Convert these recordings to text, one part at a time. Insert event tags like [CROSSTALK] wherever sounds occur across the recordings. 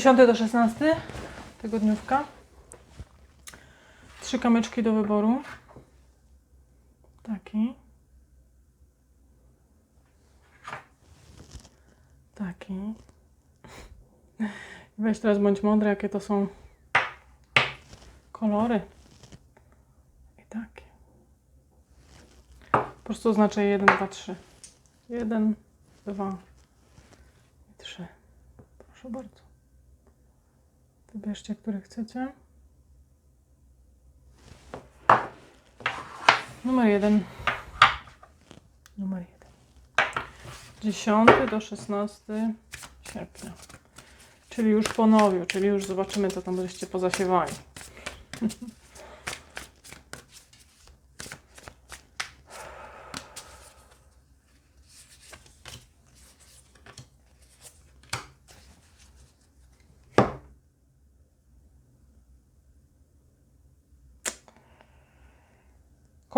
10 do 16 tygodniówka. Trzy kamyczki do wyboru. Taki. Taki. Weź teraz bądź mądry, jakie to są kolory. I takie. Po prostu oznaczę 1, 2, 3. 1, 2 i 3. Proszę bardzo. Wybierzcie, które chcecie. Numer 1. Numer 1. 10 do 16 sierpnia. Czyli już po nowiu, czyli już zobaczymy, co tam będziecie pozasiewali. [LAUGHS]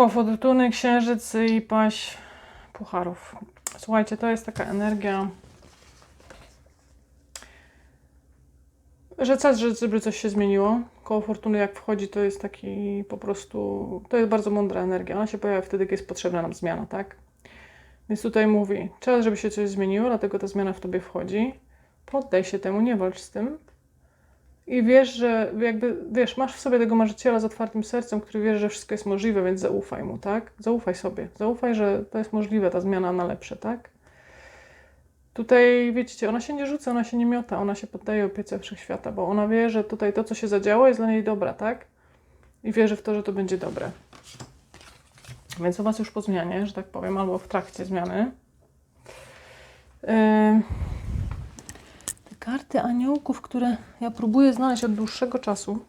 Koło fortuny, księżyc i paść pucharów. Słuchajcie, to jest taka energia, że czas, że- żeby coś się zmieniło. Koło fortuny jak wchodzi, to jest taki po prostu, to jest bardzo mądra energia. Ona się pojawia wtedy, kiedy jest potrzebna nam zmiana, tak? Więc tutaj mówi, czas, żeby się coś zmieniło, dlatego ta zmiana w tobie wchodzi. Poddaj się temu, nie walcz z tym. I wiesz, że jakby, wiesz, masz w sobie tego marzyciela z otwartym sercem, który wie, że wszystko jest możliwe, więc zaufaj mu, tak? Zaufaj sobie. Zaufaj, że to jest możliwe, ta zmiana na lepsze, tak? Tutaj, wiecie, ona się nie rzuca, ona się nie miota, ona się poddaje opiece wszechświata, bo ona wie, że tutaj to, co się zadziało, jest dla niej dobra, tak? I wierzy w to, że to będzie dobre. Więc u Was już po zmianie, że tak powiem, albo w trakcie zmiany. Yy, karty aniołków, które ja próbuję znaleźć od dłuższego czasu.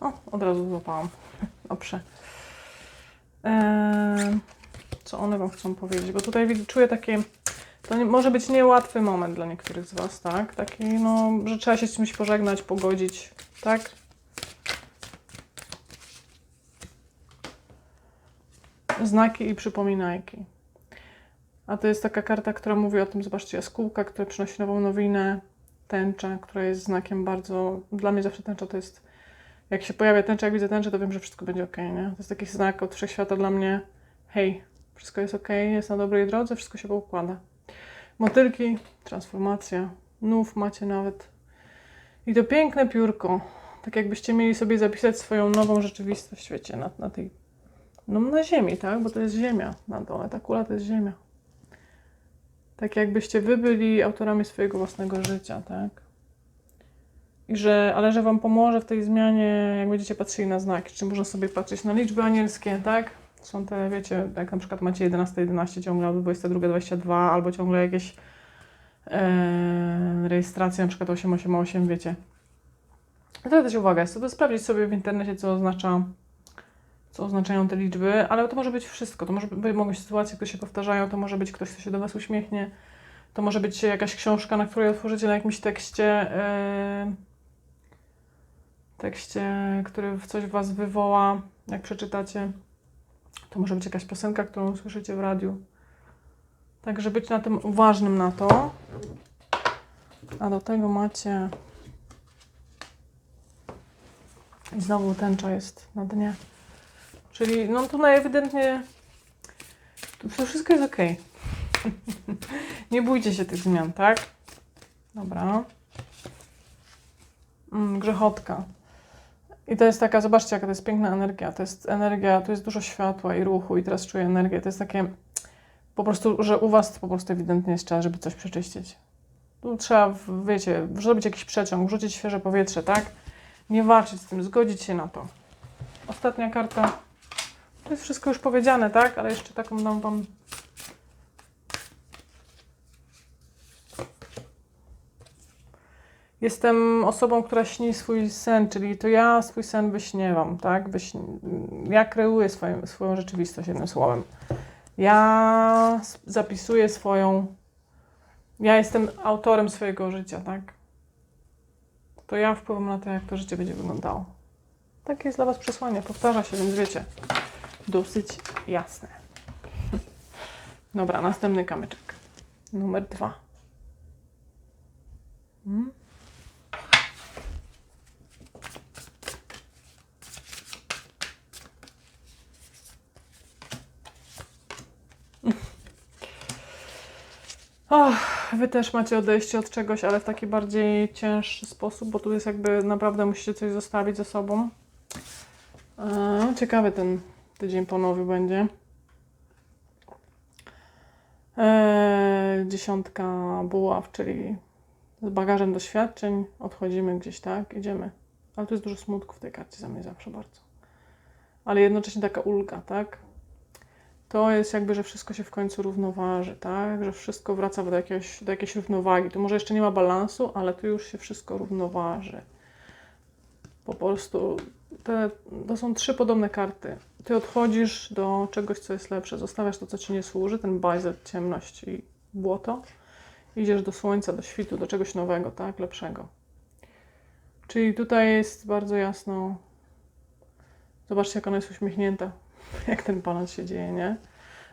O, od razu złapałam. [LAUGHS] Dobrze. Yy, co one Wam chcą powiedzieć? Bo tutaj czuję takie to nie, może być niełatwy moment dla niektórych z Was, tak? Taki, no, że trzeba się z czymś pożegnać, pogodzić, tak? Znaki i przypominajki. A to jest taka karta, która mówi o tym, zobaczcie, jaskółka, która przynosi nową nowinę, tęcza, która jest znakiem bardzo... Dla mnie zawsze tęcza to jest... Jak się pojawia tęcza, jak widzę tęczę, to wiem, że wszystko będzie ok, nie? To jest taki znak od wszechświata dla mnie, hej, wszystko jest ok, jest na dobrej drodze, wszystko się poukłada. Motylki, transformacja, nów macie nawet. I to piękne piórko. Tak jakbyście mieli sobie zapisać swoją nową rzeczywistość w świecie, na, na tej, no na ziemi, tak? Bo to jest ziemia na dole, ta kula to jest ziemia. Tak jakbyście wy byli autorami swojego własnego życia, tak? I że, ale że wam pomoże w tej zmianie, jak będziecie patrzyli na znaki, czy można sobie patrzeć na liczby anielskie, tak? Są te, wiecie, jak na przykład macie 11, 11 ciągle, albo 22, 22, albo ciągle jakieś e, rejestracje, na przykład 888, wiecie. To też uwaga, jest to sprawdzić sobie w internecie, co oznacza, co oznaczają te liczby, ale to może być wszystko. To może być, mogą być sytuacje, które się powtarzają, to może być ktoś, kto się do Was uśmiechnie, to może być jakaś książka, na której otworzycie na jakimś tekście, e, tekście, który w coś w Was wywoła, jak przeczytacie. To może być jakaś piosenka, którą słyszycie w radiu. Także być na tym uważnym na to. A do tego macie. I znowu tęcza jest na dnie. Czyli no tutaj ewidentnie to wszystko jest ok. [LAUGHS] Nie bójcie się tych zmian, tak? Dobra. Mm, grzechotka. I to jest taka, zobaczcie, jaka to jest piękna energia. To jest energia, tu jest dużo światła i ruchu, i teraz czuję energię. To jest takie po prostu, że u Was po prostu ewidentnie jest czas, żeby coś przeczyścić. Tu trzeba, wiecie, zrobić jakiś przeciąg, wrzucić świeże powietrze, tak? Nie walczyć z tym, zgodzić się na to. Ostatnia karta. To jest wszystko już powiedziane, tak? Ale jeszcze taką dam Wam. Jestem osobą, która śni swój sen, czyli to ja swój sen wyśniewam, tak? Wyśni... Ja kreuję swoją, swoją rzeczywistość, jednym słowem. Ja zapisuję swoją. Ja jestem autorem swojego życia, tak? To ja wpływam na to, jak to życie będzie wyglądało. Takie jest dla Was przesłanie. Powtarza się, więc wiecie dosyć jasne. Dobra, następny kamyczek. Numer dwa. Hmm. Wy też macie odejście od czegoś, ale w taki bardziej cięższy sposób, bo tu jest jakby naprawdę musicie coś zostawić ze sobą. Eee, ciekawy ten tydzień ponowy będzie. Eee, dziesiątka buław, czyli z bagażem doświadczeń odchodzimy gdzieś, tak? Idziemy. Ale tu jest dużo smutku w tej karcie za mnie zawsze bardzo. Ale jednocześnie taka ulga, tak? To jest jakby, że wszystko się w końcu równoważy, tak? Że wszystko wraca do, jakiegoś, do jakiejś równowagi. Tu może jeszcze nie ma balansu, ale tu już się wszystko równoważy. Po prostu te, to są trzy podobne karty. Ty odchodzisz do czegoś, co jest lepsze, zostawiasz to, co ci nie służy, ten bajzel, ciemność i błoto. Idziesz do słońca, do świtu, do czegoś nowego, tak? Lepszego. Czyli tutaj jest bardzo jasno. Zobaczcie, jak ona jest uśmiechnięta, [LAUGHS] jak ten balans się dzieje, nie?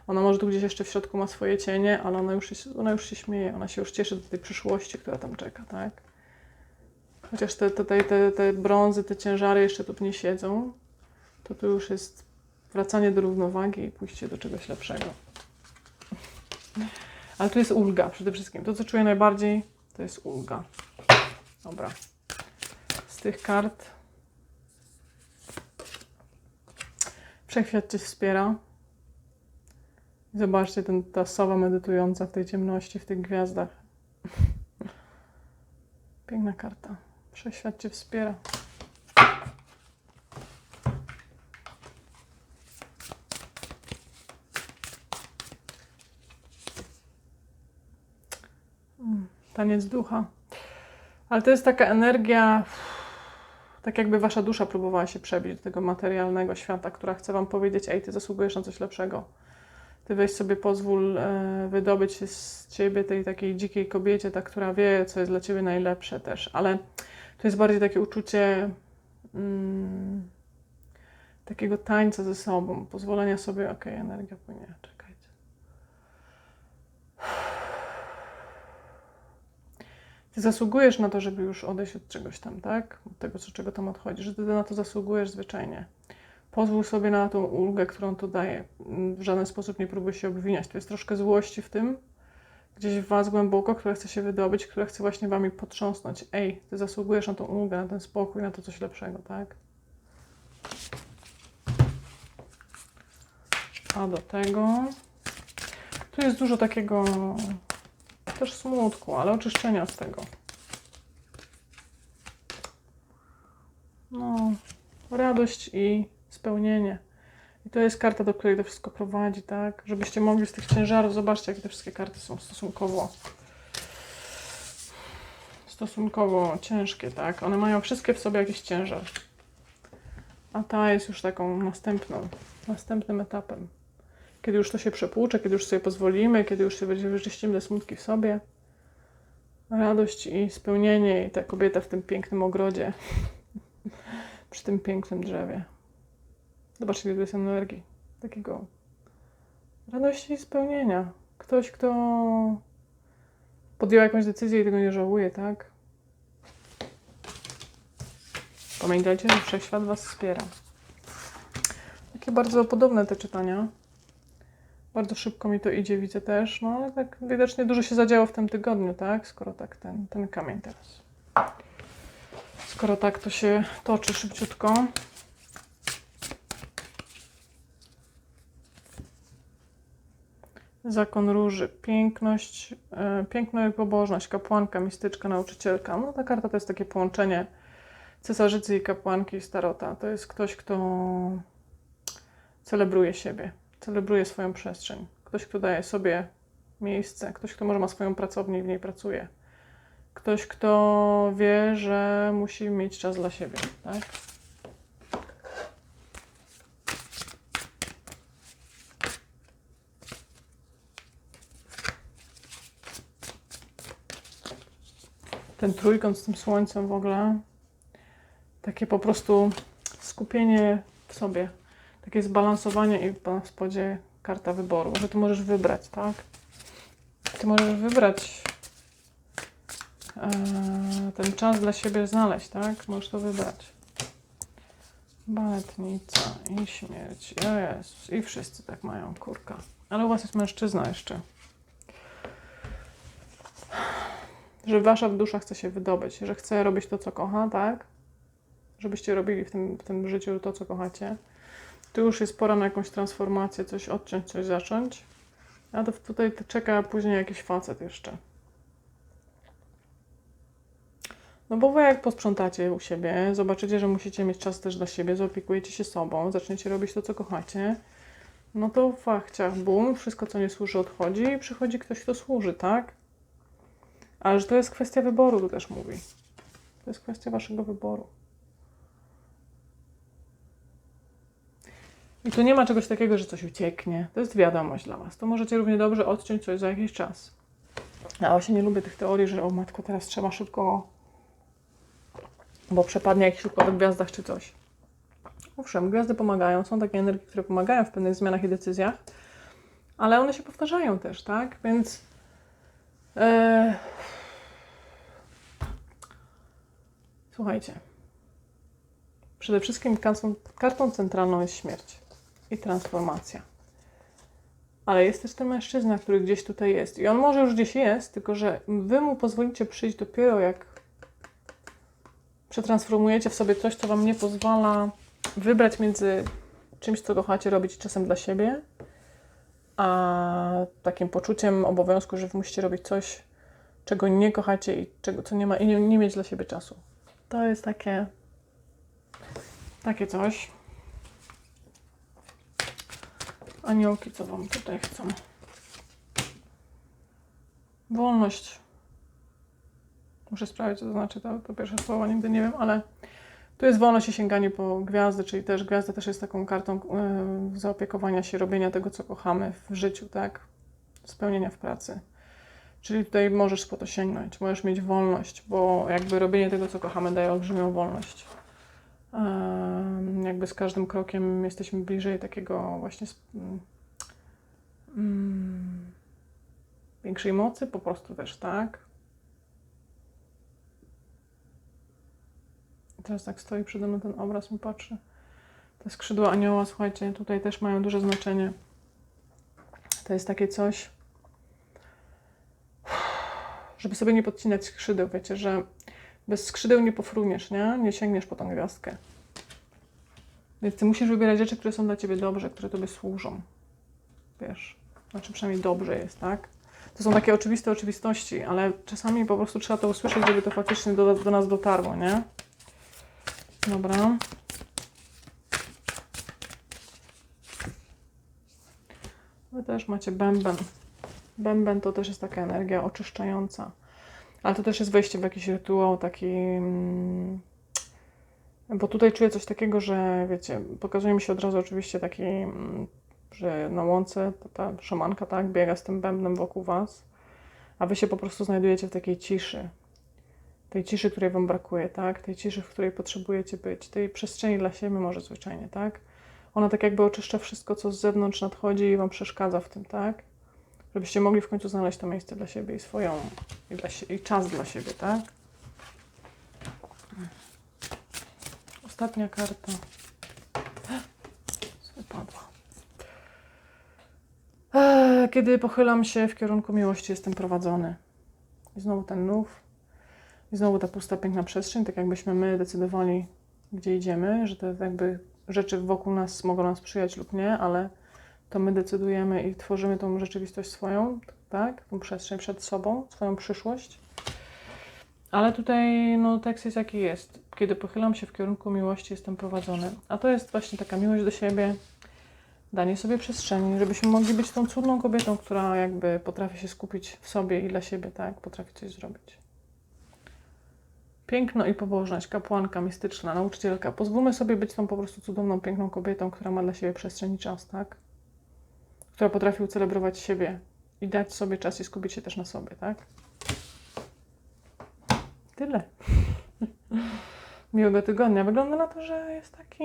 Ona może tu gdzieś jeszcze w środku ma swoje cienie, ale ona już, ona już się śmieje, ona się już cieszy do tej przyszłości, która tam czeka, tak? Chociaż te, te, te, te, brązy, te ciężary jeszcze tu nie siedzą, to tu już jest wracanie do równowagi i pójście do czegoś lepszego. Ale tu jest ulga przede wszystkim. To, co czuję najbardziej, to jest ulga. Dobra. Z tych kart Wszechświat Cię wspiera. Zobaczcie, ten, ta sowa medytująca w tej ciemności, w tych gwiazdach. [LAUGHS] Piękna karta. Wszechświat Cię wspiera. Mm, Taniec ducha. Ale to jest taka energia, tak jakby wasza dusza próbowała się przebić do tego materialnego świata, która chce wam powiedzieć, ej, ty zasługujesz na coś lepszego. Ty weź sobie pozwól e, wydobyć się z ciebie tej takiej dzikiej kobiecie, ta, która wie, co jest dla ciebie najlepsze też. Ale to jest bardziej takie uczucie mm, takiego tańca ze sobą, pozwolenia sobie, okej, energia płynie, czekajcie. Ty zasługujesz na to, żeby już odejść od czegoś tam, tak? Od tego, co, czego tam odchodzisz, że ty na to zasługujesz zwyczajnie. Pozwól sobie na tą ulgę, którą to daje. W żaden sposób nie próbuj się obwiniać. To jest troszkę złości w tym, gdzieś w was głęboko, która chce się wydobyć, która chce właśnie wami potrząsnąć. Ej, ty zasługujesz na tą ulgę, na ten spokój, na to coś lepszego, tak? A do tego... Tu jest dużo takiego też smutku, ale oczyszczenia z tego. No, radość i spełnienie. I to jest karta, do której to wszystko prowadzi, tak? Żebyście mogli z tych ciężarów, zobaczcie, jakie te wszystkie karty są stosunkowo stosunkowo ciężkie, tak? One mają wszystkie w sobie jakiś ciężar. A ta jest już taką następną, następnym etapem. Kiedy już to się przepłucze, kiedy już sobie pozwolimy, kiedy już się wyczyścimy te smutki w sobie. Radość i spełnienie i ta kobieta w tym pięknym ogrodzie. [LAUGHS] Przy tym pięknym drzewie. Zobaczcie, ile jest energii. Takiego radości i spełnienia. Ktoś, kto podjął jakąś decyzję i tego nie żałuje, tak? Pamiętajcie, że wszechświat Was wspiera. Takie bardzo podobne te czytania. Bardzo szybko mi to idzie, widzę też. No ale tak widocznie dużo się zadziało w tym tygodniu, tak? Skoro tak ten, ten kamień teraz. Skoro tak to się toczy szybciutko. Zakon róży, piękność, e, piękno i pobożność, kapłanka, mistyczka, nauczycielka. No ta karta to jest takie połączenie cesarzycy i kapłanki starota. To jest ktoś, kto celebruje siebie, celebruje swoją przestrzeń. Ktoś, kto daje sobie miejsce, ktoś, kto może ma swoją pracownię i w niej pracuje. Ktoś, kto wie, że musi mieć czas dla siebie, tak? Ten trójkąt z tym słońcem w ogóle. Takie po prostu skupienie w sobie. Takie zbalansowanie i w spodzie karta wyboru, że ty możesz wybrać, tak? Ty możesz wybrać e, ten czas dla siebie znaleźć, tak? Możesz to wybrać. Baletnica i śmierć. O Jezus. I wszyscy tak mają, kurka. Ale u was jest mężczyzna jeszcze. Że wasza dusza chce się wydobyć, że chce robić to, co kocha, tak? Żebyście robili w tym, w tym życiu to, co kochacie. Tu już jest pora na jakąś transformację, coś odciąć, coś zacząć. A to tutaj czeka później jakiś facet jeszcze. No bo wy jak posprzątacie u siebie, zobaczycie, że musicie mieć czas też dla siebie, zaopiekujecie się sobą, zaczniecie robić to, co kochacie, no to fach, ciach, bum, wszystko, co nie służy, odchodzi i przychodzi ktoś, kto służy, tak? Ale że to jest kwestia wyboru, tu też mówi. To jest kwestia waszego wyboru. I tu nie ma czegoś takiego, że coś ucieknie. To jest wiadomość dla was. To możecie równie dobrze odciąć coś za jakiś czas. Ja właśnie nie lubię tych teorii, że o matko, teraz trzeba szybko, bo przepadnie jakiś układ w gwiazdach czy coś. Owszem, gwiazdy pomagają, są takie energie, które pomagają w pewnych zmianach i decyzjach, ale one się powtarzają też, tak? Więc e... słuchajcie. Przede wszystkim kartą, kartą centralną jest śmierć i transformacja. Ale jest też ten mężczyzna, który gdzieś tutaj jest. I on może już gdzieś jest, tylko że wy mu pozwolicie przyjść dopiero jak przetransformujecie w sobie coś, co wam nie pozwala wybrać między czymś, co kochacie robić czasem dla siebie, a takim poczuciem obowiązku, że musicie robić coś, czego nie kochacie i czego, co nie ma, i nie, nie mieć dla siebie czasu. To jest takie, takie coś. Aniołki, co wam tutaj chcą? Wolność. Muszę sprawdzić, co to znaczy to, to pierwsze słowo, nigdy nie wiem, ale tu jest wolność i sięganie po gwiazdy, czyli też gwiazda też jest taką kartą yy, zaopiekowania się, robienia tego, co kochamy w życiu, tak? Spełnienia w pracy. Czyli tutaj możesz po to sięgnąć, możesz mieć wolność, bo jakby robienie tego, co kochamy, daje olbrzymią wolność. Jakby z każdym krokiem jesteśmy bliżej takiego właśnie yy, większej mocy, po prostu też, tak? Teraz tak stoi przede mną ten obraz, mi patrzy. Te skrzydła anioła, słuchajcie, tutaj też mają duże znaczenie. To jest takie coś, żeby sobie nie podcinać skrzydeł, wiecie, że bez skrzydeł nie pofruniesz, nie? Nie sięgniesz po tą gwiazdkę. Więc ty musisz wybierać rzeczy, które są dla ciebie dobrze, które tobie służą. Wiesz, znaczy przynajmniej dobrze jest, tak? To są takie oczywiste oczywistości, ale czasami po prostu trzeba to usłyszeć, żeby to faktycznie do, do nas dotarło, nie? Dobra. Wy też macie bęben. Bęben to też jest taka energia oczyszczająca. Ale to też jest wejście w jakiś rytuał taki... Mm, bo tutaj czuję coś takiego, że wiecie, pokazuje mi się od razu oczywiście taki, mm, że na łące ta, ta szamanka tak biega z tym bębnem wokół was, a wy się po prostu znajdujecie w takiej ciszy tej ciszy, której Wam brakuje, tak? Tej ciszy, w której potrzebujecie być, tej przestrzeni dla siebie może zwyczajnie, tak? Ona tak jakby oczyszcza wszystko, co z zewnątrz nadchodzi i Wam przeszkadza w tym, tak? Żebyście mogli w końcu znaleźć to miejsce dla siebie i swoją, i, dla, i czas dla siebie, tak? Ostatnia karta. [GASPS] Wypadła. Kiedy pochylam się w kierunku miłości, jestem prowadzony. I znowu ten nów. Znowu ta pusta, piękna przestrzeń, tak jakbyśmy my decydowali, gdzie idziemy, że te jakby rzeczy wokół nas mogą nam sprzyjać lub nie, ale to my decydujemy i tworzymy tą rzeczywistość swoją, tak? Tą przestrzeń przed sobą, swoją przyszłość. Ale tutaj no, tekst jest jaki jest. Kiedy pochylam się w kierunku miłości, jestem prowadzony. A to jest właśnie taka miłość do siebie, danie sobie przestrzeni, żebyśmy mogli być tą cudną kobietą, która jakby potrafi się skupić w sobie i dla siebie, tak? Potrafi coś zrobić. Piękno i pobożność, kapłanka mistyczna, nauczycielka. Pozwólmy sobie być tą po prostu cudowną, piękną kobietą, która ma dla siebie przestrzeń i czas, tak? Która potrafi ucelebrować siebie i dać sobie czas i skupić się też na sobie, tak? Tyle. [LAUGHS] Miłego tygodnia. Wygląda na to, że jest taki.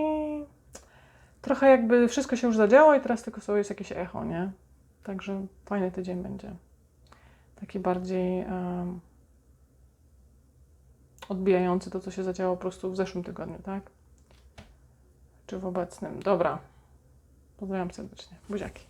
Trochę jakby wszystko się już zadziało i teraz tylko sobie jest jakieś echo, nie? Także fajny tydzień będzie. Taki bardziej. Um odbijający to, co się zadziało po prostu w zeszłym tygodniu, tak? Czy w obecnym. Dobra. Pozdrawiam serdecznie. Buziaki.